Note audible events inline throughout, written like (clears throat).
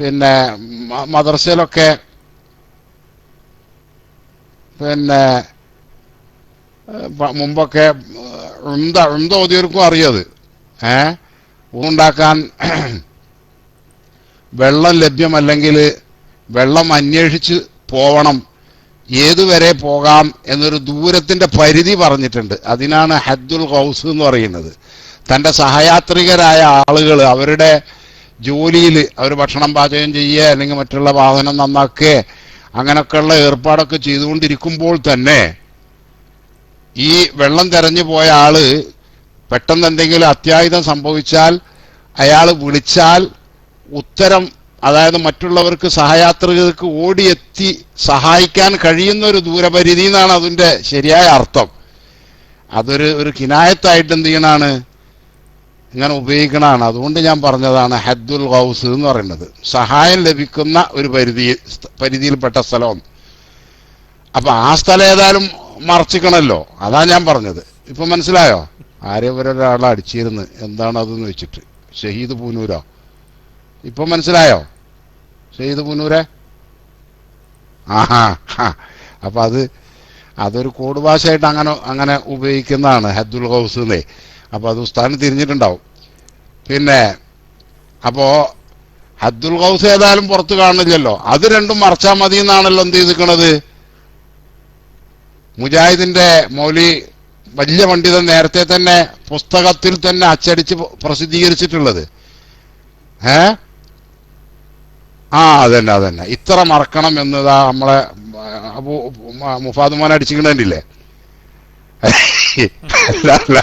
പിന്നെ മദർസയിലൊക്കെ പിന്നെ മുമ്പൊക്കെ ഉന്ത ഉന്ത ഓതിയവർക്കും അറിയത്. ഏ? ഉണ്ടാക്കാൻ (clears throat) വെള്ളം ലഭ്യമല്ലെങ്കിൽ വെള്ളം അന്വേഷിച്ച് പോവണം. ഏതുവരെ പോകാം എന്നൊരു ദൂരത്തിന്റെ പരിധി പറഞ്ഞിട്ടുണ്ട്. അതിനാണ് ഹദ്ദുൽ ഹൗസ് എന്ന് പറയുന്നത്. തന്റെ സഹയാത്രികരായ ആളുകൾ അവരുടെ ജോലിയിൽ അവർ ഭക്ഷണം പാചകം ചെയ്യുക അല്ലെങ്കിൽ മറ്റുള്ള വാഹനം നന്നാക്കുക അങ്ങനെയൊക്കെയുള്ള ഏർപ്പാടൊക്കെ ചെയ്തുകൊണ്ടിരിക്കുമ്പോൾ തന്നെ ഈ വെള്ളം തെരഞ്ഞു പോയ ആൾ പെട്ടെന്ന് എന്തെങ്കിലും അത്യാഹിതം സംഭവിച്ചാൽ അയാൾ വിളിച്ചാൽ ഉത്തരം അതായത് മറ്റുള്ളവർക്ക് സഹയാത്രികർക്ക് ഓടിയെത്തി സഹായിക്കാൻ കഴിയുന്ന ഒരു ദൂരപരിധി എന്നാണ് അതിന്റെ ശരിയായ അർത്ഥം. അതൊരു ഒരു കിനായത്തായിട്ട് എന്ത് ചെയ്യണാണ്? ഇങ്ങനെ ഉപയോഗിക്കണതാണ്. അതുകൊണ്ട് ഞാൻ പറഞ്ഞതാണ് ഹദ്ദുൽ ഗൗസ് എന്ന് പറയുന്നത്. സഹായം ലഭിക്കുന്ന ഒരു പരിധി പരിധിയിൽപ്പെട്ട സ്ഥലം അപ്പൊ ആ സ്ഥലം ഏതായാലും മറച്ചിക്കണല്ലോ അതാ ഞാൻ പറഞ്ഞത്. ഇപ്പൊ മനസ്സിലായോ? ആരെ ഒരാളെ അടിച്ചിരുന്ന്. എന്താണ് അതെന്ന് വെച്ചിട്ട്. ഷഹീദ് പൂനൂരോ? ഇപ്പൊ മനസ്സിലായോ? ഷഹീദ് പൂനൂരെ? ആഹാ. അപ്പൊ അത് അതൊരു കോഡ് ഭാഷയായിട്ട് അങ്ങനെ അങ്ങനെ ഉപയോഗിക്കുന്നതാണ് ഹദ്ദുൽ ഗൗസ് എന്നേ. അപ്പൊ അത് ഉസ്താദിന് തിരിഞ്ഞിട്ടുണ്ടാവും. പിന്നെ അപ്പോൾ അബ്ദുൽ ഗൗസ് ഏതായാലും പുറത്ത് കാണില്ലല്ലോ അത് രണ്ടും മറച്ചാൽ മതി എന്നാണല്ലോ എന്ത് ചെയ്തിക്കണത് മുജാഹിദിന്റെ മൗലി വലിയ പണ്ഡിതൻ നേരത്തെ തന്നെ പുസ്തകത്തിൽ തന്നെ അച്ചടിച്ച് പ്രസിദ്ധീകരിച്ചിട്ടുള്ളത്. ഏ? ആ അതന്നെ അതന്നെ. ഇത്ര മറക്കണം എന്നതാ നമ്മളെ മുഫാദ് മോൻ അടിച്ചിക്കണില്ലേ (laughs) അല്ല അല്ല.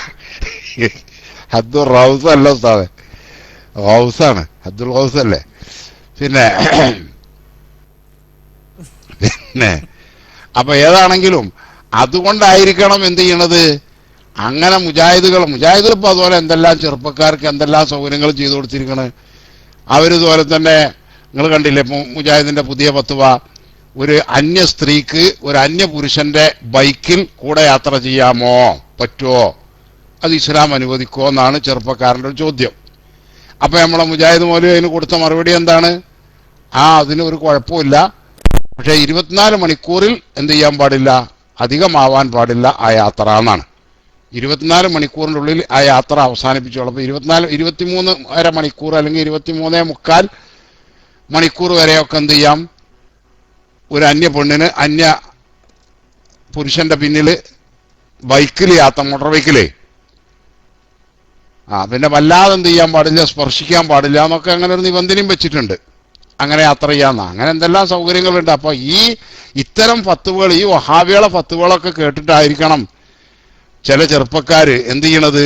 അബ്ദുൾ റൗസ് അല്ല ഉസ്താദ്. റൗസാണ്. അബ്ദുൾ റൗസ് അല്ലേ? പിന്നെ പിന്നെ അപ്പൊ ഏതാണെങ്കിലും അതുകൊണ്ടായിരിക്കണം എന്ത് ചെയ്യണത്? അങ്ങനെ മുജാഹിദുകൾ മുജാഹിദുകൾ ഇപ്പൊ അതുപോലെ എന്തെല്ലാം ചെറുപ്പക്കാർക്ക് എന്തെല്ലാം സൗകര്യങ്ങൾ ചെയ്തു കൊടുത്തിരിക്കണ്? അവരിതുപോലെ തന്നെ നിങ്ങൾ കണ്ടില്ലേ മുജാഹിദിന്റെ പുതിയ പത്തുവ ഒരു അന്യ സ്ത്രീക്ക് ഒരു അന്യ പുരുഷന്റെ ബൈക്കിൽ കൂടെ യാത്ര ചെയ്യാമോ? പറ്റുമോ അത് ഇസ്ലാം അനുവദിക്കുമോ എന്നാണ് ചെറുപ്പക്കാരന്റെ ഒരു ചോദ്യം. അപ്പോൾ നമ്മളെ മുജാഹിദ് മൗലവി അതിന് കൊടുത്ത മറുപടി എന്താണ്? ആ അതിന് ഒരു കുഴപ്പമില്ല പക്ഷേ ഇരുപത്തിനാല് മണിക്കൂറിൽ എന്ത് ചെയ്യാൻ പാടില്ല? അധികമാവാൻ പാടില്ല ആ യാത്ര എന്നാണ്. ഇരുപത്തിനാല് മണിക്കൂറിന്റെ ഉള്ളിൽ ആ യാത്ര അവസാനിപ്പിച്ചോളൂ. അപ്പോൾ ഇരുപത്തിനാല് ഇരുപത്തിമൂന്ന് അര മണിക്കൂർ അല്ലെങ്കിൽ ഇരുപത്തിമൂന്നേ മുക്കാൽ മണിക്കൂർ വരെയൊക്കെ എന്ത് ചെയ്യാം? ഒരു അന്യ പെണ്ണിന് അന്യ പുരുഷന്റെ പിന്നിൽ ബൈക്കിൽ യാത്ര മോട്ടോർ ബൈക്കിലേ ആ പിന്നെ വല്ലാതെ എന്ത് ചെയ്യാൻ പാടില്ല സ്പർശിക്കാൻ പാടില്ല എന്നൊക്കെ അങ്ങനെ ഒരു നിബന്ധനയും വെച്ചിട്ടുണ്ട്. അങ്ങനെ യാത്ര ചെയ്യാന്ന. അങ്ങനെ എന്തെല്ലാം സൗകര്യങ്ങളുണ്ട്. അപ്പോൾ ഈ ഇത്തരം ഫത്തുവകൾ ഈ വഹാബികളെ ഫത്തുവകളൊക്കെ കേട്ടിട്ടായിരിക്കണം ചില ചെറുപ്പക്കാര് എന്ത് ചെയ്യണത്?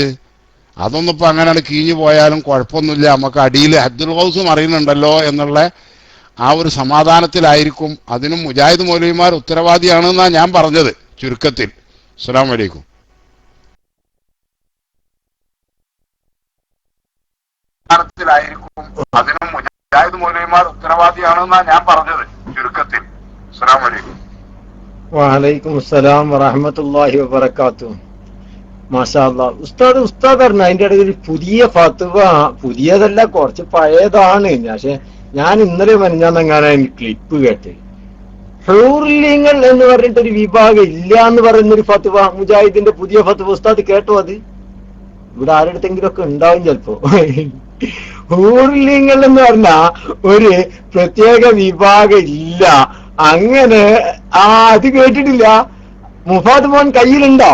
അതൊന്നും ഇപ്പൊ അങ്ങനെയാണ് കീഞ്ഞു പോയാലും കുഴപ്പമൊന്നുമില്ല. നമുക്ക് അടിയിൽ അബ്ദുൽ ഹൗസും അറിയുന്നുണ്ടല്ലോ എന്നുള്ള ആ ഒരു സമാധാനത്തിലായിരിക്കും. അതിനും മുജാഹിദ് മൗലവിമാർ ഉത്തരവാദിയാണെന്നാണ് ഞാൻ പറഞ്ഞത് ചുരുക്കത്തിൽ. അസ്സലാമു അലൈക്കും. അതിനും മുജാഹിദ് മൗലവിമാർ ഉത്തരവാദിയാണെന്നാ ഞാൻ പറഞ്ഞത്. ചുരുക്കത്തിൽ. അസ്സലാമു അലൈക്കും. വലൈക്കും അസ്സലാം വറഹമത്തല്ലാഹി വബർക്കാത്തു മാഷാ ഉസ്താദ് ഉസ്താദ് പറഞ്ഞു അതിന്റെ ഇടയിൽ പുതിയ ഫത്തുവ പുതിയതല്ല കുറച്ച് പഴയതാണ്. പക്ഷെ ഞാൻ ഇന്നലെ മനഞ്ഞാന്നെങ്ങാനാ ക്ലിപ്പ് കേട്ട് ഹൂർലിങ്ങൾ എന്ന് പറഞ്ഞിട്ട് ഒരു വിഭാഗം ഇല്ല എന്ന് പറയുന്ന ഒരു ഫത്തുവ മുജാഹിദിന്റെ പുതിയ ഫത്തുവ. ഉസ്താദ് കേട്ടോ അത്? ഇവിടെ ആരുടെങ്കിലും ഒക്കെ ഉണ്ടാവും ചിലപ്പോ. ഹൂർലിങ്ങൾ എന്ന് പറഞ്ഞ ഒരു പ്രത്യേക വിഭാഗം ഇല്ല. അങ്ങനെ ആ അത് കേട്ടിട്ടില്ല. മുഫാദ് മോൻ കയ്യിലുണ്ടോ?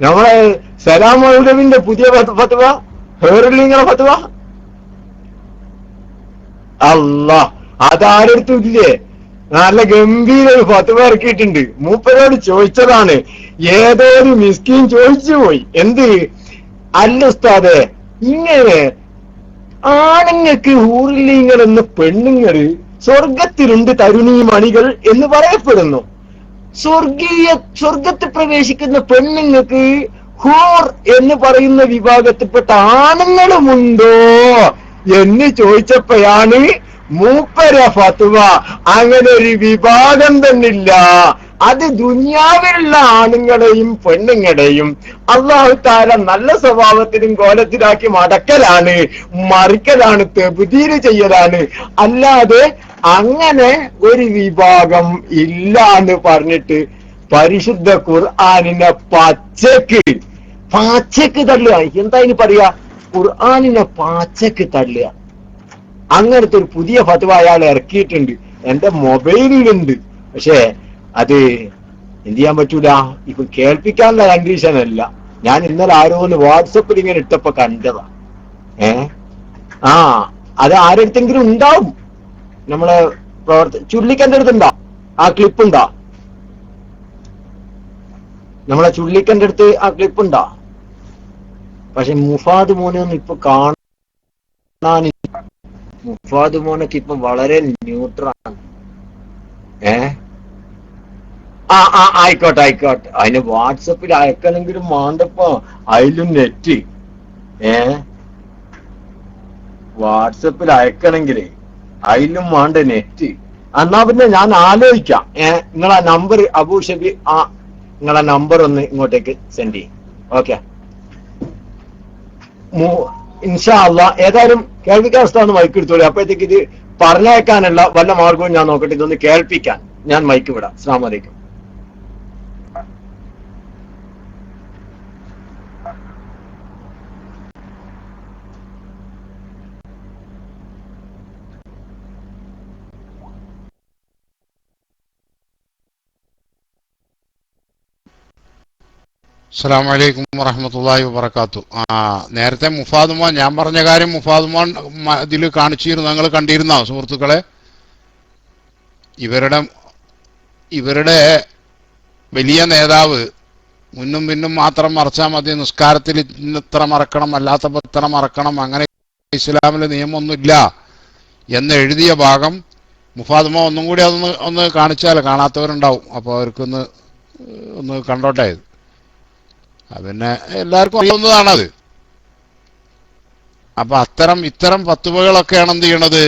നമ്മളെ സലാം മൗലവിന്റെ പുതിയ ഫത്വ? ഹേറുലിങ്ങളെ ഫത്വ? അല്ല അതാരടുത്തും ഇല്ലേ? നല്ല ഗംഭീര ഒരു ഫത്വ ഇറക്കിയിട്ടുണ്ട്. മൂപ്പരോട് ചോദിച്ചതാണ് ഏതോ ഒരു മിസ്കീൻ ചോദിച്ചു പോയി. എന്ത്? അല്ല ഉസ്താദെ ഇങ്ങനെ ആണുങ്ങൾക്ക് ഊറിലിങ്ങൾ എന്ന പെണ്ണുങ്ങൾ സ്വർഗത്തിലുണ്ട് തരുണീ മണികൾ എന്ന് പറയപ്പെടുന്നു. സ്വർഗീയ സ്വർഗത്തിൽ പ്രവേശിക്കുന്ന പെണ്ണുങ്ങൾക്ക് ഹൂർ എന്ന് പറയുന്ന വിഭാഗത്തിൽപ്പെട്ട ആണുങ്ങളുമുണ്ടോ എന്ന് ചോദിച്ചപ്പോഴാണ് മൂപ്പര ഫത്വ അങ്ങനെ ഒരു വിഭാഗം തന്നില്ല. അത് ദുനിയാവിലുള്ള ആണുങ്ങളെയും പെണ്ണുങ്ങളെയും അള്ളാഹു താര നല്ല സ്വഭാവത്തിനും കോലത്തിലാക്കി മടക്കലാണ് മറിക്കലാണ് തെബുദീര് ചെയ്യലാണ്. അല്ലാതെ അങ്ങനെ ഒരു വിഭാഗം ഇല്ല എന്ന് പറഞ്ഞിട്ട് പരിശുദ്ധ ഖുർആാനിനെ പച്ചക്ക് പാച്ചക്ക് തള്ളുക. എന്താ ഇനി പറയാ? ഖുർആാനിനെ പാച്ചക്ക് തള്ളുക. അങ്ങനത്തെ ഒരു പുതിയ ഫതുവ അയാൾ ഇറക്കിയിട്ടുണ്ട്. എന്റെ മൊബൈലിലുണ്ട്. പക്ഷേ അത് എന്ത് ചെയ്യാൻ പറ്റൂല? ഇപ്പൊ കേൾപ്പിക്കാനുള്ള കണ്ടീഷൻ അല്ല ഞാൻ ഇന്നലെ ആരോന്ന് വാട്സപ്പിൽ ഇങ്ങനെ ഇട്ടപ്പോ കണ്ടതാ. ഏ? ആ അത് ആരെടുത്തെങ്കിലും ഉണ്ടാവും. നമ്മളെ പ്രവർത്ത ചുള്ളിക്കന്റെ അടുത്തുണ്ടോ? ആ ക്ലിപ്പ് ഉണ്ടോ നമ്മളെ ചുള്ളിക്കന്റെ അടുത്ത് ആ ക്ലിപ്പ് ഉണ്ടോ പക്ഷെ മുഫാദ് മോനെ ഒന്നും ഇപ്പൊ കാണാൻ മുഫാദ് മോനൊക്കെ ഇപ്പൊ വളരെ ന്യൂട്രാണ് ഏ? ആ ആ ആയിക്കോട്ടെ ആയിക്കോട്ടെ. അതിന് വാട്സപ്പിൽ അയക്കണമെങ്കിലും മാണ്ടപ്പോ അതിലും നെറ്റ്. ഏ? വാട്സപ്പിൽ അയക്കണമെങ്കിലേ അതിലും മാണ്ട നെറ്റ്. എന്നാ പിന്നെ ഞാൻ ആലോചിക്കാം. ഏ നിങ്ങളെ നമ്പർ അബൂ ഷബി ആ നിങ്ങളെ നമ്പർ ഒന്ന് ഇങ്ങോട്ടേക്ക് സെൻഡ് ചെയ്യും. ഓക്കെ. ഇൻഷാ അല്ല ഏതായാലും കേൾപ്പിക്കാൻ മൈക്ക് എടുത്തോളൂ. അപ്പോഴത്തേക്ക് ഇത് പറഞ്ഞേക്കാനുള്ള വല്ല മാർഗവും ഞാൻ നോക്കട്ടെ. ഇതൊന്ന് കേൾപ്പിക്കാൻ ഞാൻ മൈക്ക് വിടാം അസ്ലാം വലൈക്കും അസ്സാം വലൈക്കും വറഹമത്തല്ലാഹി വബർക്കാത്തു ആ നേരത്തെ മുഫാദുമാൻ ഞാൻ പറഞ്ഞ കാര്യം മുഫാദുമാൻ മോൻ ഇതിൽ കാണിച്ചിരുന്നു ഞങ്ങൾ കണ്ടിരുന്ന സുഹൃത്തുക്കളെ? ഇവരുടെ ഇവരുടെ വലിയ നേതാവ് മുന്നും പിന്നും മാത്രം മറച്ചാൽ മതി നിസ്കാരത്തിൽ ഇത്ര മറക്കണം അല്ലാത്ത പത്ര മറക്കണം അങ്ങനെ ഇസ്ലാമിൽ നിയമമൊന്നുമില്ല എന്ന് എഴുതിയ ഭാഗം മുഫാദുമ ഒന്നും കൂടി അതൊന്ന് ഒന്ന് കാണിച്ചാൽ കാണാത്തവരുണ്ടാവും. അപ്പോൾ അവർക്കൊന്ന് ഒന്ന് കണ്ടോട്ടെ ഇത്. അത് പിന്നെ എല്ലാവർക്കും അറിയാവുന്നതാണത്. അപ്പൊ അത്തരം ഇത്തരം പത്തുവകളൊക്കെയാണ് എന്ത് ചെയ്യണത്?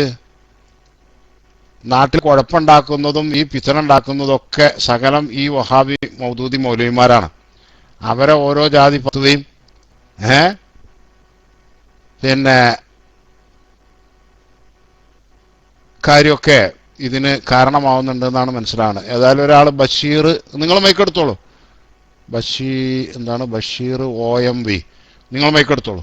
നാട്ടിൽ കുഴപ്പമുണ്ടാക്കുന്നതും ഈ പിത്തനുണ്ടാക്കുന്നതും ഒക്കെ സകലം ഈ വഹാബി മൗദൂദി മൗലവിമാരാണ്. അവരെ ഓരോ ജാതി പത്തുവയും ഏ? പിന്നെ കാര്യമൊക്കെ ഇതിന് കാരണമാവുന്നുണ്ടെന്നാണ് മനസ്സിലാണ്. ഏതായാലും ഒരാൾ ബഷീർ നിങ്ങൾ മൈക്കെടുത്തോളൂ ബഷീർ എന്താണ്? ബഷീർ ഒ എം വി നിങ്ങൾ മൈക്കെടുത്തോളൂ